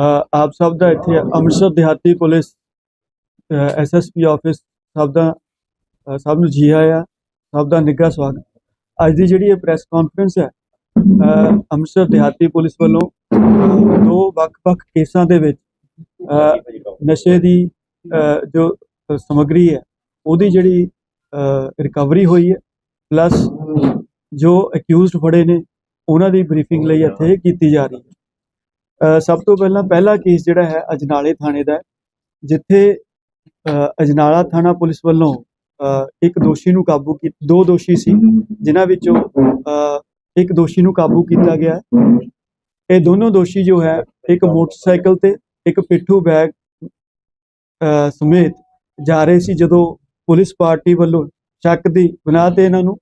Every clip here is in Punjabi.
ਆਪ ਸਭ ਦਾ ਇੱਥੇ ਅੰਮ੍ਰਿਤਸਰ ਦਿਹਾਤੀ ਪੁਲਿਸ ਐਸਐਸਪੀ ਆਫਿਸ ਸਭ ਦਾ ਸਭ ਨੂੰ ਜੀ ਆਇਆਂ ਸਭ ਦਾ ਨਿੱਘਾ ਸਵਾਗਤ। ਅੱਜ ਦੀ ਜਿਹੜੀ ਇਹ ਪ੍ਰੈਸ ਕਾਨਫਰੰਸ ਹੈ ਅੰਮ੍ਰਿਤਸਰ ਦਿਹਾਤੀ ਪੁਲਿਸ ਵੱਲੋਂ ਦੋ ਵੱਖ-ਵੱਖ ਕੇਸਾਂ ਦੇ ਵਿੱਚ ਨਸ਼ੇ ਦੀ ਜੋ ਅ, ਸਮੱਗਰੀ ਹੈ ਉਹਦੀ ਜਿਹੜੀ ਰਿਕਵਰੀ ਹੋਈ ਹੈ ਪਲੱਸ ਜੋ ਅਕਿਊਜ਼ਡ ਫੜੇ ਨੇ ਉਹਨਾਂ ਦੀ ਬਰੀਫਿੰਗ ਲਈ ਇੱਥੇ ਕੀਤੀ ਜਾ ਰਹੀ ਹੈ। ਸਭ ਤੋਂ ਪਹਿਲਾਂ ਪਹਿਲਾ ਕੇਸ ਜਿਹੜਾ ਹੈ ਅਜਨਾਲੇ ਥਾਣੇ ਦਾ ਜਿੱਥੇ ਅਜਨਾਲਾ ਥਾਣਾ ਪੁਲਿਸ ਵੱਲੋਂ ਇੱਕ ਦੋਸ਼ੀ ਨੂੰ ਕਾਬੂ ਕੀ, ਦੋ ਦੋਸ਼ੀ ਸੀ, ਜਿਨ੍ਹਾਂ ਵਿੱਚੋਂ ਇੱਕ ਦੋਸ਼ੀ ਨੂੰ ਕਾਬੂ ਕੀਤਾ ਗਿਆ ਇਹ ਦੋਨੋਂ ਦੋਸ਼ੀ ਜੋ ਹੈ, ਇੱਕ ਮੋਟਰਸਾਈਕਲ ਤੇ, ਇੱਕ ਪਿੱਠੂ ਬੈਗ ਸਮੇਤ ਜਾ ਰਹੇ ਸੀ, ਜਦੋਂ ਪੁਲਿਸ ਪਾਰਟੀ ਵੱਲੋਂ ਸ਼ੱਕ ਦੀ ਬੁਨਿਆਦ ਤੇ ਇਹਨਾਂ ਨੂੰ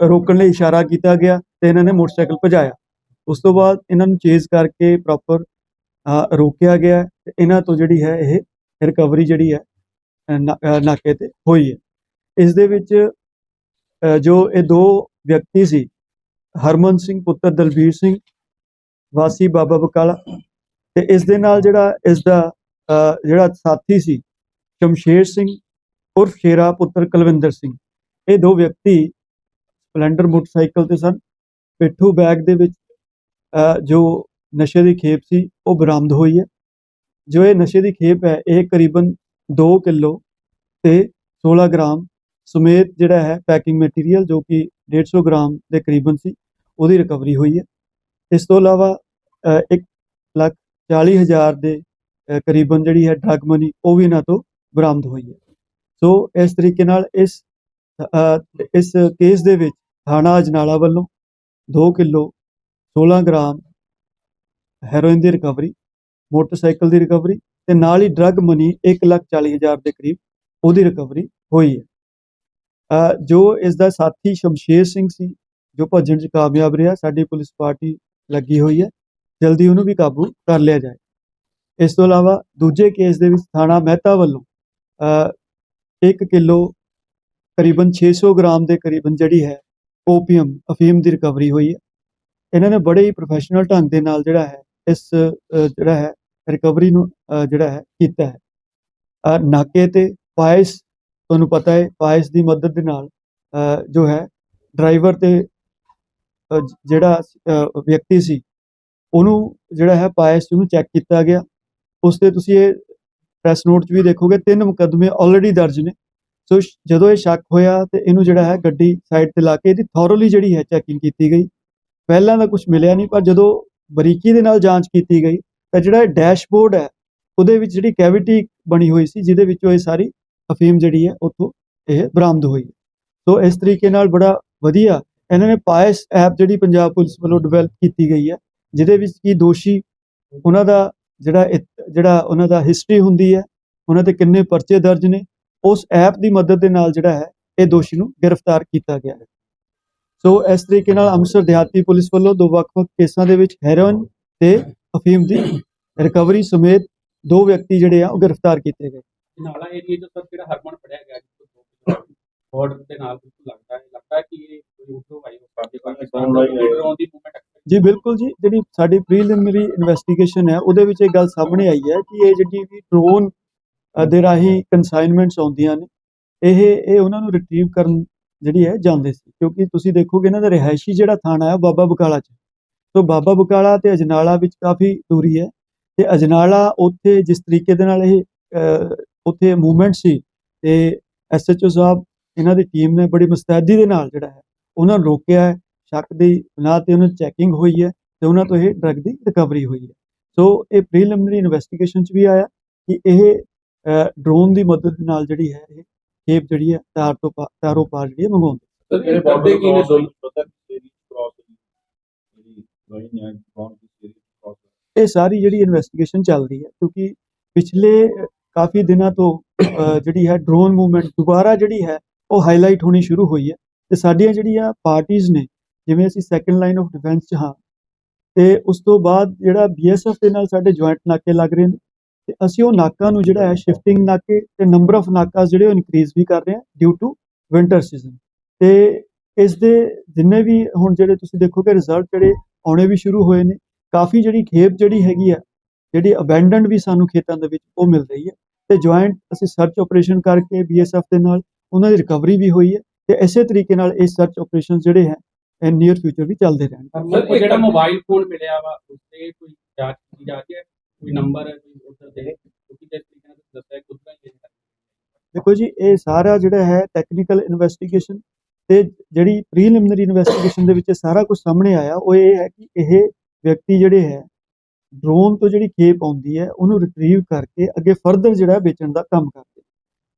ਰੋਕਣ ਲਈ ਇਸ਼ਾਰਾ ਕੀਤਾ ਗਿਆ ਤੇ ਇਹਨਾਂ ਨੇ ਮੋਟਰਸਾਈਕਲ ਭਜਾਇਆ। ਉਸ ਤੋਂ ਬਾਅਦ ਇਹਨਾਂ ਨੂੰ ਚੇਜ਼ ਕਰਕੇ ਪ੍ਰੋਪਰ ਰੋਕਿਆ ਗਿਆ ਤੇ ਇਹਨਾਂ ਤੋਂ ਜਿਹੜੀ ਹੈ ਇਹ ਰਿਕਵਰੀ ਜਿਹੜੀ ਹੈ ਨਾ- ਨਾਕੇ ਤੇ ਹੋਈ ਹੈ। ਇਸ ਦੇ ਵਿੱਚ ਜੋ ਇਹ ਦੋ ਵਿਅਕਤੀ ਸੀ, ਹਰਮਨ ਸਿੰਘ, ਪੁੱਤਰ ਦਲਬੀਰ ਸਿੰਘ, ਵਾਸੀ ਬਾਬਾ ਬਕਾਲਾ ਤੇ ਇਸ ਦੇ ਨਾਲ ਜਿਹੜਾ ਇਸ ਦਾ ਜਿਹੜਾ ਸਾਥੀ ਸੀ, ਸ਼ਮਸ਼ੇਰ ਸਿੰਘ, ਉਰਫ ਸ਼ੇਰਾ ਪੁੱਤਰ ਕੁਲਵਿੰਦਰ ਸਿੰਘ, ਇਹ ਦੋ ਵਿਅਕਤੀ ਸਪਲੈਂਡਰ ਮੋਟਰਸਾਈਕਲ ਤੇ ਸਨ, ਪਿੱਠੂ ਬੈਗ ਦੇ ਵਿੱਚ ਜੋ ਨਸ਼ੇ ਦੀ ਖੇਪ ਸੀ, ਉਹ ਬਰਾਮਦ ਹੋਈ ਹੈ। ਜੋ ਇਹ ਨਸ਼ੇ ਦੀ ਖੇਪ ਹੈ, ਇਹ ਕਰੀਬਨ 2 ਕਿਲੋ ਤੇ 16 ਗ੍ਰਾਮ ਸਮੇਤ ਜਿਹੜਾ ਹੈ ਪੈਕਿੰਗ ਮਟੀਰੀਅਲ ਜੋ ਕਿ 150 ਗ੍ਰਾਮ ਦੇ ਕਰੀਬਨ ਸੀ, ਉਹਦੀ ਰਿਕਵਰੀ ਹੋਈ ਹੈ। ਇਸ ਤੋਂ ਇਲਾਵਾ 1 ਲੱਖ 40 ਹਜ਼ਾਰ ਦੇ ਕਰੀਬਨ ਜਿਹੜੀ ਹੈ ਡਰਗ ਮਨੀ ਉਹ ਵੀ ਇਹਨਾਂ ਤੋਂ ਬਰਾਮਦ ਹੋਈ ਹੈ। ਸੋ ਇਸ ਤਰੀਕੇ ਨਾਲ ਇਸ ਇਸ ਕੇਸ ਦੇ ਵਿੱਚ ਥਾਣਾ ਅਜਨਾਲਾ ਵੱਲੋਂ 2 ਕਿਲੋ 16 ਗ੍ਰਾਮ ਹੈਰੋਇਨ ਦੀ ਰਿਕਵਰੀ ਮੋਟਰਸਾਈਕਲ ਦੀ ਰਿਕਵਰੀ ਤੇ ਨਾਲ ਹੀ ਡਰੱਗ ਮਨੀ 1 ਲੱਖ 40 ਹਜ਼ਾਰ ਦੇ ਕਰੀਬ ਉਹਦੀ ਰਿਕਵਰੀ ਹੋਈ ਹੈ। ਜੋ ਇਸ ਦਾ ਸਾਥੀ ਸ਼ਮਸ਼ੇਰ ਸਿੰਘ ਸੀ ਜੋ ਭੱਜਣ 'ਚ ਕਾਮਯਾਬ ਰਿਹਾ ਸਾਡੀ ਪੁਲਿਸ ਪਾਰਟੀ ਲੱਗੀ ਹੋਈ ਹੈ ਜਲਦੀ ਉਹਨੂੰ ਵੀ ਕਾਬੂ ਕਰ ਲਿਆ ਜਾਏ। ਇਸ ਤੋਂ ਇਲਾਵਾ ਦੂਜੇ ਕੇਸ ਦੇ ਵਿੱਚ ਥਾਣਾ ਮਹਿਤਾ ਵੱਲੋਂ ਅ, 1 ਕਿਲੋ ਕਰੀਬਨ 600 ਗ੍ਰਾਮ ਦੇ ਕਰੀਬਨ ਜਿਹੜੀ ਹੈ ਓਪੀਅਮ ਅਫੀਮ ਦੀ ਰਿਕਵਰੀ ਹੋਈ ਹੈ। ਇਹਨਾਂ ਨੇ ਬੜੇ ਹੀ ਪ੍ਰੋਫੈਸ਼ਨਲ ਢੰਗ ਦੇ ਨਾਲ ਜਿਹੜਾ ਹੈ, ਇਸ ਜਿਹੜਾ ਹੈ ਰਿਕਵਰੀ ਨੂੰ ਜਿਹੜਾ ਹੈ, ਕੀਤਾ ਹੈ। ਨਾਕੇ ਤੇ ਪਾਇਸ, ਤੁਹਾਨੂੰ ਪਤਾ ਹੈ, ਪਾਇਸ ਦੀ ਮਦਦ ਦੇ ਨਾਲ ਜੋ ਹੈ ਡਰਾਈਵਰ ਤੇ ਜਿਹੜਾ ਵਿਅਕਤੀ ਸੀ, ਉਹਨੂੰ ਜਿਹੜਾ ਹੈ, ਪਾਇਸ ਨੂੰ ਚੈੱਕ ਕੀਤਾ ਗਿਆ। ਉਸ ਤੇ ਤੁਸੀਂ ਇਹ ਪ੍ਰੈਸ ਨੋਟ 'ਚ ਵੀ ਦੇਖੋਗੇ, ਤਿੰਨ ਮੁਕੱਦਮੇ ਆਲਰੇਡੀ ਦਰਜ ਨੇ। ਸੋ ਜਦੋਂ ਇਹ ਸ਼ੱਕ ਹੋਇਆ ਤੇ ਇਹਨੂੰ ਜਿਹੜਾ ਹੈ, ਗੱਡੀ ਸਾਈਡ ਤੇ ਲਾ ਕੇ ਇਹਦੀ ਥੋਰਲੀ ਜਿਹੜੀ ਹੈ ਚੈਕਿੰਗ ਕੀਤੀ ਗਈ। ਪਹਿਲਾਂ ਤਾਂ ਕੁਝ ਮਿਲਿਆ ਨਹੀਂ, ਪਰ ਜਦੋਂ ਬਰੀਕੀ ਦੇ ਨਾਲ ਜਾਂਚ ਕੀਤੀ ਗਈ, ਤਾਂ ਜਿਹੜਾ ਡੈਸ਼ਬੋਰਡ ਹੈ, ਉਹਦੇ ਵਿੱਚ ਜਿਹੜੀ ਕੈਵਿਟੀ ਬਣੀ ਹੋਈ ਸੀ, ਜਿਹਦੇ ਵਿੱਚੋਂ ਇਹ ਸਾਰੀ ਅਫੀਮ ਜਿਹੜੀ ਹੈ, ਉੱਥੋਂ ਇਹ ਬਰਾਮਦ ਹੋਈ ਸੋ ਇਸ ਤਰੀਕੇ ਨਾਲ ਬੜਾ ਵਧੀਆ ਇਹਨਾਂ ਨੇ ਪਾਇਸ ਐਪ ਜਿਹੜੀ ਪੰਜਾਬ ਪੁਲਿਸ ਵੱਲੋਂ ਡਿਵੈਲਪ ਕੀਤੀ ਗਈ ਹੈ, ਜਿਹਦੇ ਵਿੱਚ ਕੀ ਦੋਸ਼ੀ ਉਹਨਾਂ ਦਾ ਜਿਹੜਾ ਜਿਹੜਾ ਉਹਨਾਂ ਦਾ ਹਿਸਟਰੀ ਹੁੰਦੀ ਹੈ, ਉਹਨਾਂ ਤੇ ਕਿੰਨੇ ਪਰਚੇ ਦਰਜ ਨੇ, ਉਸ ਐਪ ਦੀ ਮਦਦ ਦੇ ਨਾਲ ਜਿਹੜਾ ਹੈ, ਇਹ ਦੋਸ਼ੀ ਨੂੰ ਗ੍ਰਿਫਤਾਰ ਕੀਤਾ ਗਿਆ ਹੈ। ਸੋ ਇਸ ਤਰੀਕੇ ਨਾਲ ਅੰਮ੍ਰਿਤਸਰ ਦਿਹਾਤੀ ਪੁਲਿਸ ਵੱਲੋਂ ਦੋ ਵੱਖ-ਵੱਖ ਕੇਸਾਂ ਦੇ ਵਿੱਚ ਹੈਰੋਇਨ ਤੇ ਅਫੀਮ ਦੀ ਰਿਕਵਰੀ ਸਮੇਤ ਦੋ ਵਿਅਕਤੀ ਜਿਹੜੇ ਆ ਉਹ ਗ੍ਰਿਫਤਾਰ ਕੀਤੇ ਗਏ। ਨਾਲਾ ਏਰੀਆ ਤੋਂ ਸਰ ਜਿਹੜਾ ਹਰਮਨ ਫੜਿਆ ਗਿਆ ਜਿਸ ਬਾਰਡਰ ਦੇ ਨਾਲ ਬਿਲਕੁਲ ਲੱਗਦਾ ਹੈ। ਲੱਗਦਾ ਹੈ ਕਿ ਇਹ ਕੋਈ ਉਗਰਵਾਦੀ ਆਈ ਹੋ ਸਕਦੀ ਪਾਕਿਸਤਾਨ ਦਾ ਡਰੋਨ ਦੀ ਮੂਵਮੈਂਟ ਜੀ ਬਿਲਕੁਲ ਜੀ। ਜਿਹੜੀ ਸਾਡੀ ਪ੍ਰੀਲਿਮਿਨਰੀ ਇਨਵੈਸਟੀਗੇਸ਼ਨ ਹੈ ਉਹਦੇ ਵਿੱਚ ਇਹ ਗੱਲ ਸਾਹਮਣੇ ਆਈ ਹੈ ਕਿ ਇਹ ਜਿਹੜੀ ਵੀ ਡਰੋਨ ਦੇ ਰਾਹੀਂ ਕਨਸਾਈਨਮੈਂਟਸ ਆਉਂਦੀਆਂ ਨੇ ਇਹ ਇਹ ਉਹਨਾਂ ਨੂੰ ਰਿਟਰੀਵ ਕਰਨ ਜਿਹੜੀ ਹੈ, ਜਾਂਦੇ ਸੀ। ਕਿਉਂਕਿ ਤੁਸੀਂ ਦੇਖੋਗੇ ਇਹਨਾਂ ਦਾ ਰਿਹਾਇਸ਼ੀ ਜਿਹੜਾ ਥਾਣਾ ਹੈ, ਉਹ ਬਾਬਾ ਬਕਾਲਾ ਚ ਤੋਂ ਬਾਬਾ ਬਕਾਲਾ ਤੇ ਅਜਨਾਲਾ ਵਿੱਚ ਕਾਫੀ ਦੂਰੀ ਹੈ ਤੇ ਅਜਨਾਲਾ ਉੱਥੇ ਜਿਸ ਤਰੀਕੇ ਦੇ ਨਾਲ ਇਹ ਉੱਥੇ ਮੂਵਮੈਂਟ ਸੀ ਤੇ ਐਸਐਚਓ ਸਾਹਿਬ ਇਹਨਾਂ ਦੀ ਟੀਮ ਨੇ ਬੜੀ ਮੁਸਤੈਦੀ ਦੇ ਨਾਲ ਜਿਹੜਾ ਹੈ, ਉਹਨਾਂ ਨੂੰ ਰੋਕਿਆ ਹੈ, ਸ਼ੱਕ ਦੀ ਬੁਨਿਆਦ ਤੇ ਉਹਨਾਂ ਦੀ ਚੈਕਿੰਗ ਹੋਈ ਹੈ ਤੇ ਉਹਨਾਂ ਤੋਂ ਇਹ ਡਰਗ ਦੀ ਰਿਕਵਰੀ ਹੋਈ ਹੈ। ਸੋ ਇਹ ਪ੍ਰੀਲਿਮਿਨਰੀ ਇਨਵੈਸਟੀਗੇਸ਼ਨ ਚ ਵੀ ਆਇਆ ਕਿ ਇਹ ਡਰੋਨ ਦੀ ਮਦਦ ਨਾਲ ਜਿਹੜੀ ਹੈ, ਇਹ ਖੇਪ ਜਿਹੜੀ ਹੈ ਤਾਰ ਤੋਂ ਪਾ- ਤਾਰੋਂ ਪਾਰ ਜਿਹੜੀ ਹੈ ਮੰਗਵਾਉਂਦੇ ਸਰ ਇਹ ਕਰਦੇ ਕੀ ਨੇ ਦੋਨੋਂ ਪਤਾ ਤੇਰੀ ਕ੍ਰਾਸ ਜਿਹੜੀ ਗਈ ਨਿਆਂ ਕੌਣ ਦੀ ਤੇਰੀ ਕ੍ਰਾਸ ਇਹ ਸਾਰੀ ਜਿਹੜੀ ਇਨਵੈਸਟੀਗੇਸ਼ਨ ਚੱਲ ਰਹੀ ਹੈ ਕਿਉਂਕਿ ਪਿਛਲੇ ਕਾਫੀ ਦਿਨਾਂ ਤੋਂ ਜਿਹੜੀ ਹੈ ਡਰੋਨ ਮੂਵਮੈਂਟ ਦੁਬਾਰਾ ਜਿਹੜੀ ਹੈ ਉਹ ਹਾਈਲਾਈਟ ਹੋਣੀ ਸ਼ੁਰੂ ਹੋਈ ਹੈ। ਤੇ ਸਾਡੀਆਂ ਜਿਹੜੀਆਂ ਪਾਰਟੀਆਂ ਨੇ ਜਿਵੇਂ ਅਸੀਂ ਸੈਕੰਡ ਲਾਈਨ ਆਫ ਡਿਫੈਂਸ 'ਚ ਹਾਂ ਤੇ ਉਸ ਤੋਂ ਬਾਅਦ ਜਿਹੜਾ ਬੀਐਸਐਫ ਦੇ ਨਾਲ ਸਾਡੇ ਜੁਆਇੰਟ ਨਾਕੇ ਲੱਗ ਰਹੇ ਨੇ ਤੇ ਅਸੀਂ ਉਹ ਨਾਕਾ ਨੂੰ ਜਿਹੜਾ ਹੈ ਸ਼ਿਫਟਿੰਗ ਨਾਕੇ ਤੇ ਨੰਬਰ ਆਫ ਨਾਕਾਸ ਜਿਹੜੇ ਉਹ ਇਨਕਰੀਜ਼ ਵੀ ਕਰ ਰਹੇ ਹਾਂ ਡਿਊ ਟੂ ਵਿੰਟਰ ਸੀਜ਼ਨ ਤੇ ਇਸ ਦੇ ਜਿੰਨੇ ਵੀ ਹੁਣ ਜਿਹੜੇ ਤੁਸੀਂ ਦੇਖੋਗੇ ਰਿਜ਼ਲਟ ਜਿਹੜੇ ਆਉਣੇ ਵੀ ਸ਼ੁਰੂ ਹੋਏ ਨੇ, ਕਾਫੀ ਜਿਹੜੀ ਖੇਪ ਜਿਹੜੀ ਹੈਗੀ ਆ ਜਿਹੜੀ ਅਬੈਂਡਨਡ ਵੀ ਸਾਨੂੰ ਖੇਤਾਂ ਦੇ ਵਿੱਚ ਉਹ ਮਿਲ ਰਹੀ ਹੈ ਤੇ ਜੁਆਇੰਟ ਅਸੀਂ ਸਰਚ ਆਪਰੇਸ਼ਨ ਕਰਕੇ ਬੀਐਸਐਫ ਦੇ ਨਾਲ ਉਹਨਾਂ ਦੀ ਰਿਕਵਰੀ ਵੀ ਹੋਈ ਹੈ ਤੇ ਇਸੇ ਤਰੀਕੇ ਨਾਲ ਇਹ ਸਰਚ ਆਪਰੇਸ਼ਨ ਜਿਹੜੇ ਹੈ, ਇਹ ਨੀਅਰ ਫਿਊਚਰ ਵੀ ਚੱਲਦੇ ਰਹਿਣ ਸਰ ਜਿਹੜਾ ਮੋਬਾਈਲ ਫੋਨ ਮਿਲਿਆ ਵਾ ਉਸ ਤੇ ਕੋਈ ਜਾਂਚ ਕੀਤੀ ਜਾ ਰਹੀ ਹੈ? ਕੋਈ ਨੰਬਰ ਕੋਈ ਉਧਰ ਦੇ ਕਿਉਂਕਿ ਜਿਸ ਤਰੀਕੇ ਨਾਲ ਤੁਸੀਂ ਦੱਸਿਆ ਕਿ ਉਧਰ ਹੀ ਹੈ ਦੇਖੋ ਜੀ ਇਹ ਸਾਰਾ ਜਿਹੜਾ ਹੈ ਟੈਕਨੀਕਲ ਇਨਵੈਸਟੀਗੇਸ਼ਨ ਤੇ ਜਿਹੜੀ ਪ੍ਰੀਲਿਮਿਨਰੀ ਇਨਵੈਸਟੀਗੇਸ਼ਨ ਦੇ ਵਿੱਚ ਸਾਰਾ ਕੁਝ ਸਾਹਮਣੇ ਆਇਆ ਉਹ ਇਹ ਹੈ ਕਿ ਇਹ ਵਿਅਕਤੀ ਜਿਹੜੇ ਹੈ ਡਰੋਨ ਤੋਂ ਜਿਹੜੀ ਖੇਪ ਆਉਂਦੀ ਹੈ ਉਹਨੂੰ ਰਿਟਰੀਵ ਕਰਕੇ ਅੱਗੇ ਫਰਦਰ ਜਿਹੜਾ ਹੈ ਵੇਚਣ ਦਾ ਕੰਮ ਕਰਦੇ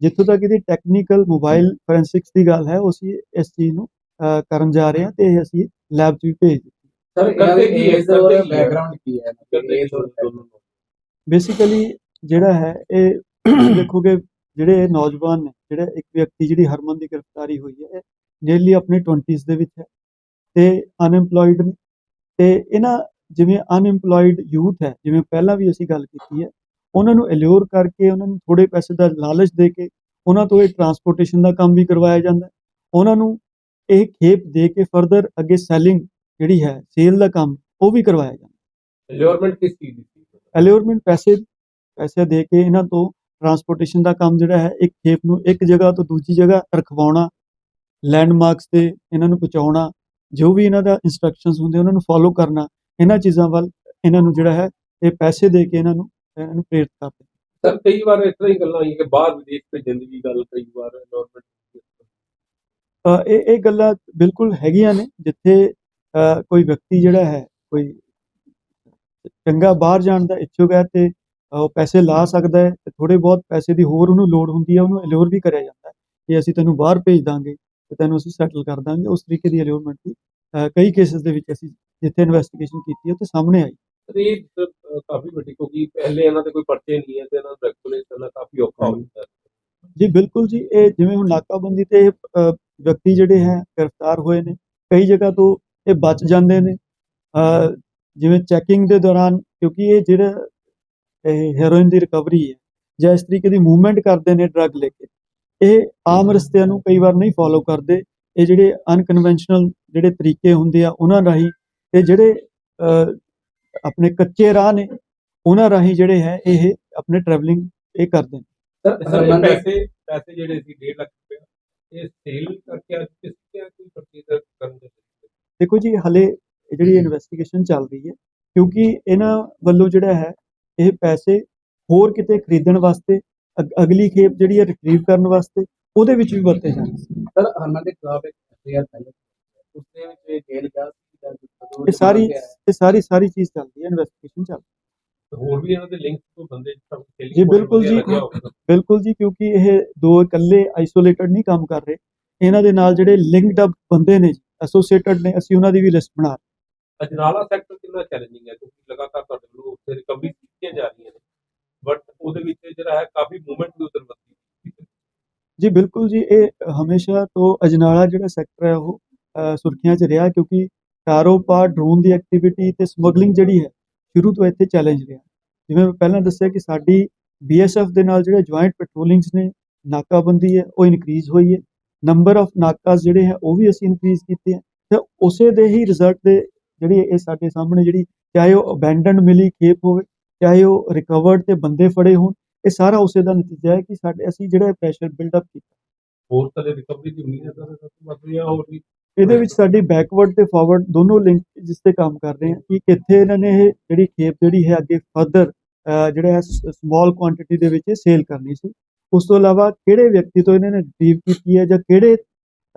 ਜਿੱਥੋਂ ਤੱਕ ਇਹਦੀ ਟੈਕਨੀਕਲ ਮੋਬਾਈਲ ਫੋਰੈਂਸਿਕਸ ਦੀ ਗੱਲ ਹੈ ਉਹ ਅਸੀਂ ਇਸ ਚੀਜ਼ ਨੂੰ ਕਰਨ ਜਾ ਰਹੇ ਹਾਂ ਤੇ ਇਹ ਅਸੀਂ ਲੈਬ 'ਚ ਵੀ ਭੇਜ ਦਿੱਤੀ। ਸਰ ਕਰਦੇ ਕੀ ਕੀ ਹੈ? ਬੈਕਗ੍ਰਾਉਂਡ ਕੀ ਹੈ? ਬੇਸਿਕਲੀ ਜਿਹੜਾ ਹੈ ਇਹ ਦੇਖੋਗੇ ਜਿਹੜੇ ਇਹ ਨੌਜਵਾਨ ਨੇ ਜਿਹੜੇ ਇੱਕ ਵਿਅਕਤੀ ਜਿਹੜੀ ਹਰਮਨ ਦੀ ਗ੍ਰਿਫਤਾਰੀ ਹੋਈ ਹੈ ਨੀਅਰਲੀ ਆਪਣੇ 20s ਦੇ ਵਿੱਚ ਹੈ ਤੇ ਅਨਐਮਪਲੋਇਡ ਨੇ ਤੇ ਇਹਨਾਂ ਜਿਵੇਂ ਅਨਐਮਪਲੋਇਡ ਯੂਥ ਹੈ ਜਿਵੇਂ ਪਹਿਲਾਂ ਵੀ ਅਸੀਂ ਗੱਲ ਕੀਤੀ ਹੈ ਉਹਨਾਂ ਨੂੰ ਅਲਿਓਰ ਕਰਕੇ ਉਹਨਾਂ ਨੂੰ ਥੋੜੇ ਪੈਸੇ ਦਾ ਲਾਲਚ ਦੇ ਕੇ ਉਹਨਾਂ ਤੋਂ ਇਹ ਟਰਾਂਸਪੋਰਟੇਸ਼ਨ ਦਾ ਕੰਮ ਵੀ ਕਰਵਾਇਆ ਜਾਂਦਾ ਉਹਨਾਂ ਨੂੰ ਇਹ ਖੇਪ ਦੇ ਕੇ ਫਰਦਰ ਅੱਗੇ ਸੈਲਿੰਗ ਜਿਹੜੀ ਹੈ ਸੇਲ ਦਾ ਕੰਮ ਉਹ ਵੀ ਕਰਵਾਇਆ ਜਾਂਦਾ ਅਲਿਓਰਮੈਂਟ ਕਿਸ ਚੀਜ਼ ਦੀ ਸੀ? ਅਲਿਓਰਮੈਂਟ ਪੈਸੇ ਪੈਸੇ ਦੇ ਕੇ ਇਹਨਾਂ ਤੋਂ ਟਰਾਂਸਪੋਰਟੇਸ਼ਨ ਦਾ ਕੰਮ ਜਿਹੜਾ ਹੈ ਇੱਕ ਖੇਪ ਨੂੰ ਇੱਕ ਜਗ੍ਹਾ ਤੋਂ ਦੂਜੀ ਜਗ੍ਹਾ ਰਖਵਾਉਣਾ ਲੈਂਡਮਾਰਕਸ ਤੇ ਇਹਨਾਂ ਨੂੰ ਪਹੁੰਚਾਉਣਾ ਜੋ ਵੀ ਇਹਨਾਂ ਦਾ ਇਨਸਟਰਕਸ਼ਨਸ ਹੁੰਦੇ ਉਹਨਾਂ ਨੂੰ ਫੋਲੋ ਕਰਨਾ ਇਹਨਾਂ ਚੀਜ਼ਾਂ ਵੱਲ ਇਹਨਾਂ ਨੂੰ ਜਿਹੜਾ ਹੈ ਇਹ ਪੈਸੇ ਦੇ ਕੇ ਇਹਨਾਂ ਨੂੰ ਇਹਨਾਂ ਨੂੰ ਪ੍ਰੇਰਿਤ ਕਰਦੇ ਸਰ ਕਈ ਵਾਰ ਇਸ ਤਰ੍ਹਾਂ ਹੀ ਗੱਲਾਂ ਆਈਆਂ ਕਿ ਬਾਹਰ ਵਿਦੇਸ਼ ਭੇਜਣ ਦੀ ਵੀ ਗੱਲ ਕਈ ਵਾਰ ਅ, ਇਹ ਇਹ ਗੱਲਾਂ ਬਿਲਕੁਲ ਹੈਗੀਆਂ ਨੇ ਜਿੱਥੇ ਕੋਈ ਵਿਅਕਤੀ ਜਿਹੜਾ ਹੈ ਕੋਈ ਚੰਗਾ ਬਾਹਰ ਜਾਣ ਦਾ ਇੱਛੁਕ ਹੈ ਤੇ ਪੈਸੇ ਲਾ ਸਕਦਾ ਹੈ ਤੇ ਥੋੜੇ ਬਹੁਤ ਪੈਸੇ ਦੀ ਹੋਰ ਉਹਨੂੰ ਲੋੜ ਹੁੰਦੀ ਹੈ ਉਹਨੂੰ ਅਲਿਓਰ ਵੀ ਕਰਿਆ ਜਾਂਦਾ ਹੈ ਕਿ ਅਸੀਂ ਤੈਨੂੰ ਬਾਹਰ ਭੇਜ ਦਾਂਗੇ ਤੇ ਤੈਨੂੰ ਅਸੀਂ ਸੈਟਲ ਕਰ ਦਾਂਗੇ। ਉਸ ਤਰੀਕੇ ਦੀ ਅਲਿਓਰਮੈਂਟ ਵੀ ਕਈ ਕੇਸਿਸ ਦੇ ਵਿੱਚ ਅਸੀਂ ਜਿੱਥੇ ਇਨਵੈਸਟੀਗੇਸ਼ਨ ਕੀਤੀ ਹੈ ਤੇ ਸਾਹਮਣੇ ਆਈ। ਇਹ ਕਾਫੀ ਵੱਡੀ ਕਿਉਂਕਿ ਪਹਿਲੇ ਇਹਨਾਂ ਦੇ ਕੋਈ ਪਰਚੇ ਨਹੀਂ ਹੈ ਤੇ ਇਹਨਾਂ ਨੂੰ ਰੈਗੂਲੇਟ ਕਰਨਾ ਕਾਫੀ ਔਖਾ ਹੋ ਜਾਂਦਾ ਜੀ ਬਿਲਕੁਲ ਜੀ ਇਹ ਜਿਵੇਂ ਹੁਣ ਨਾਕਾਬੰਦੀ ਤੇ ਵਿਅਕਤੀ ਜਿਹੜੇ ਹੈ ਗ੍ਰਿਫਤਾਰ ਹੋਏ ਨੇ ਕਈ ਜਗ੍ਹਾ ਤੋਂ ਇਹ ਬਚ ਜਾਂਦੇ ਨੇ। ਜਿਵੇਂ ਚੈਕਿੰਗ ਦੇ ਦੌਰਾਨ ਕਿਉਂਕਿ ਇਹ ਜਿਹੜਾ ਇਹ ਹੈਰੋਇਨ ਦੀ ਰਿਕਵਰੀ ਹੈ। ਜਾਂ ਇਸ ਤਰੀਕੇ ਦੀ ਮੂਵਮੈਂਟ ਕਰਦੇ ਨੇ ਡਰੱਗ ਲੈ ਕੇ। ਇਹ ਆਮ ਰਸਤਿਆਂ ਨੂੰ ਕਈ ਵਾਰ ਨਹੀਂ ਫੋਲੋ ਕਰਦੇ। ਇਹ ਜਿਹੜੇ ਅਨਕਨਵੈਨਸ਼ਨਲ ਜਿਹੜੇ ਤਰੀਕੇ ਹੁੰਦੇ ਆ ਉਹਨਾਂ ਰਾਹੀਂ ਤੇ ਜਿਹੜੇ ਆਪਣੇ ਕੱਚੇ ਰਾਹ ਨੇ ਉਹਨਾਂ ਰਾਹੀਂ ਜਿਹੜੇ ਹੈ ਇਹ ਆਪਣੇ ਟਰੈਵਲਿੰਗ ਇਹ ਕਰਦੇ ਨੇ। ਸਰ ਸਰ ਇਹ ਹਰਮਨ ਪੈਸੇ ਪੈਸੇ ਜਿਹੜੇ ਸੀ 1.5 ਲੱਖ ਰੁਪਏ ਇਹ ਸੇਲ ਕਰਕੇ ਅੱਜ ਕਿਸ ਤੇ ਕੋਈ ਪਰਚੇਜ਼ ਕਰਨ ਦੇ ਦੇਖੋ ਜੀ ਹਲੇ ਜਿਹੜੀ ਇਨਵੈਸਟੀਗੇਸ਼ਨ ਚੱਲ ਰਹੀ ਹੈ ਕਿਉਂਕਿ ਇਹਨਾਂ ਵੱਲੋਂ ਜਿਹੜਾ ਹੈ ਇਹ ਪੈਸੇ ਹੋਰ ਕਿਤੇ ਖਰੀਦਣ ਵਾਸਤੇ ਅਗ- ਅਗਲੀ ਖੇਪ ਜਿਹੜੀ ਹੈ ਰਿਟਰੀਵ ਕਰਨ ਵਾਸਤੇ ਉਹਦੇ ਵਿੱਚ ਵੀ ਵਰਤੇ ਜਾਣ ਸਰ ਹਰਮਨ ਦੇ ਖਿਲਾਫ ਇੱਕ ਐਫਆਈਆਰ ਪਹਿਲੇ ਉਸ ਦੇ ਵਿੱਚ ਇਹ ਜੇਲ੍ਹ ਜਾਂ ਇਹ ਸਾਰੀ ਇਹ ਸਾਰੀ ਸਾਰੀ ਚੀਜ਼ ਚੱਲਦੀ ਹੈ ਇਨਵੈਸਟੀਗੇਸ਼ਨ ਚੱਲ ਹੋਰ ਵੀ ਇਹਨਾਂ ਦੇ ਲਿੰਕ ਤੋਂ ਬੰਦੇ ਜੀ, ਬਿਲਕੁਲ ਜੀ। ਬਿਲਕੁਲ ਜੀ ਕਿਉਂਕਿ ਇਹ ਦੋ ਇਕੱਲੇ ਆਈਸੋਲੇਟਡ ਨਹੀਂ ਕੰਮ ਕਰ ਰਹੇ। ਇਹਨਾਂ ਦੇ ਨਾਲ ਜਿਹੜੇ ਲਿੰਕਡ ਅਪ ਬੰਦੇ ਨੇ ਐਸੋਸੀਏਟਡ ਨੇ ਅਸੀਂ ਉਹਨਾਂ ਦੀ ਵੀ ਲਿਸਟ ਬਣਾ ਰਹੇ। ਅਜਨਾਲਾ ਸੈਕਟਰ ਕਿੰਨਾ ਚੈਲੰਜਿੰਗ ਹੈ? ਕਿਉਂਕਿ ਲਗਾਤਾਰ ਤੁਹਾਡੇ ਵੱਲੋਂ ਉੱਥੇ ਰਿਕਵਰੀ ਕੀਤੀਆਂ ਜਾ ਰਹੀਆਂ ਨੇ। ਬਟ ਉਹਦੇ ਵਿੱਚ ਜਿਹੜਾ ਹੈ ਕਾਫੀ ਮੂਵਮੈਂਟ ਵੀ ਉਧਰ ਹੈ। ਜੀ, ਬਿਲਕੁਲ ਜੀ, ਇਹ ਹਮੇਸ਼ਾ ਤੋਂ ਅਜਨਾਲਾ ਜਿਹੜਾ ਸੈਕਟਰ ਹੈ ਉਹ ਸੁਰਖੀਆਂ 'ਚ ਰਿਹਾ ਕਿਉਂਕਿ ਕਾਰੋਬਾਰ ਡਰੋਨ ਦੀ ਐਕਟੀਵਿਟੀ ਤੇ ਸਮਗਲਿੰਗ ਜਿਹੜੀ ਹੈ, ਸ਼ੁਰੂ ਤੋਂ ਇੱਥੇ ਚੈਲੰਜ ਰਿਹਾ। ਜਿਵੇਂ ਮੈਂ ਪਹਿਲਾਂ ਦੱਸਿਆ ਕਿ ਸਾਡੀ ਬੀਐਸਐਫ ਦੇ ਨਾਲ ਜਿਹੜੇ ਜੁਆਇੰਟ ਪੈਟਰੋਲਿੰਗਸ ਨੇ, ਨਾਕਾਬੰਦੀ ਹੈ, ਉਹ ਇਨਕਰੀਜ਼ ਹੋਈ ਹੈ। ਨੰਬਰ ਆਫ ਨਾਕਾਸ ਜਿਹੜੇ ਹੈ, ਉਹ ਵੀ ਅਸੀਂ ਇਨਕਰੀਜ਼ ਕੀਤੇ ਹੈ। ਤੇ ਉਸੇ ਦੇ ਹੀ ਰਿਜ਼ਲਟ ਦੇ ਜਿਹੜੀ ਇਹ ਸਾਡੇ ਸਾਹਮਣੇ ਜਿਹੜੀ, ਚਾਹੇ ਉਹ ਅਬੈਂਡਨਡ ਮਿਲੀ, ਖੇਪ ਹੋਵੇ ਚਾਹੇ ਉਹ ਰਿਕਵਰਡ ਤੇ ਬੰਦੇ ਫੜੇ ਹੋਣ ਇਹ ਸਾਰਾ ਉਸੇ ਦਾ ਨਤੀਜਾ ਹੈ ਕਿ ਸਾਡੇ ਅਸੀਂ ਜਿਹੜਾ ਪ੍ਰੈਸ਼ਰ ਬਿਲਡ ਅਪ ਕੀਤਾ। ਹੋਰ ਤਾਂ ਰਿਕਵਰੀ ਦੀ ਉਮੀਦ ਹੈ ਤਾਂ ਵੱਧ ਰਹੀ ਹੈ ਹੋਰ ਵੀ। ਇਹਦੇ ਵਿੱਚ ਸਾਡੀ ਬੈਕਵਰਡ ਤੇ ਫਾਰਵਰਡ ਦੋਨੋਂ ਲਿੰਕ ਜਿਸ ਤੇ ਕੰਮ ਕਰ ਰਹੇ ਹਾਂ ਕਿ ਕਿੱਥੇ ਇਹਨਾਂ ਨੇ ਇਹ ਜਿਹੜੀ ਖੇਪ ਜਿਹੜੀ ਹੈ ਅੱਗੇ ਫਰਦਰ ਜਿਹੜਾ ਹੈ ਸਮਾਲ ਕੁਆਂਟੀਟੀ ਦੇ ਵਿੱਚ ਸੇਲ ਕਰਨੀ ਸੀ। ਉਸ ਤੋਂ ਇਲਾਵਾ ਕਿਹੜੇ ਵਿਅਕਤੀ ਤੋਂ ਇਹਨਾਂ ਨੇ ਰਿਟਰੀਵ ਕੀਤੀ ਹੈ ਜਾਂ ਕਿਹੜੇ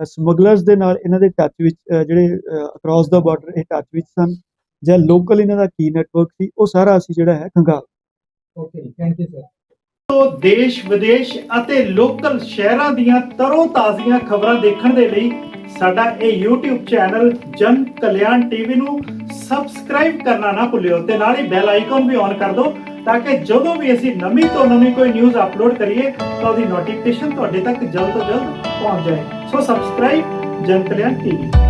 ਸਮਗਲਰਸ ਦੇ ਨਾਲ ਇਹਨਾਂ ਦੇ ਟੱਚ ਵਿੱਚ ਜਿਹੜੇ ਅਕ੍ਰੋਸ ਦਾ ਬਾਰਡਰ ਇਹ ਟੱਚ ਵਿੱਚ ਸਨ? ਜਾਂ ਲੋਕਲ ਇਹਨਾਂ ਦਾ ਕੀ ਨੈਟਵਰਕ ਸੀ, ਉਹ ਸਾਰਾ ਅਸੀਂ ਜਿਹੜਾ ਹੈ ਖੰਗਾਲ। ਓਕੇ ਥੈਂਕ ਯੂ ਸਰ ਤੋਂ ਦੇਸ਼, ਵਿਦੇਸ਼ ਅਤੇ ਲੋਕਲ ਸ਼ਹਿਰਾਂ ਦੀਆਂ ਤਰੋ ਤਾਜ਼ੀਆਂ ਖਬਰਾਂ ਦੇਖਣ ਦੇ ਲਈ ਸਾਡਾ ਇਹ YouTube ਚੈਨਲ ਜਨ ਕਲਿਆਣ ਟੀਵੀ ਨੂੰ ਸਬਸਕ੍ਰਾਈਬ ਕਰਨਾ ਨਾ ਭੁੱਲਿਓ ਤੇ ਨਾਲ ਹੀ ਬੈਲ ਆਈਕਨ ਵੀ ਔਨ ਕਰ ਦਿਓ ਤਾਂ ਕਿ ਜਦੋਂ ਵੀ ਅਸੀਂ ਨਵੀਂ ਤੋਂ ਨਵੀਂ ਕੋਈ ਨਿਊਜ਼ ਅਪਲੋਡ ਕਰੀਏ ਤਾਂ ਉਹਦੀ ਨੋਟੀਫਿਕੇਸ਼ਨ ਤੁਹਾਡੇ ਤੱਕ ਜਲਦ ਤੋਂ ਜਲਦ ਪਹੁੰਚ ਜਾਏ। ਸੋ ਸਬਸਕ੍ਰਾਈਬ ਜਨ ਕਲਿਆਣ ਟੀਵੀ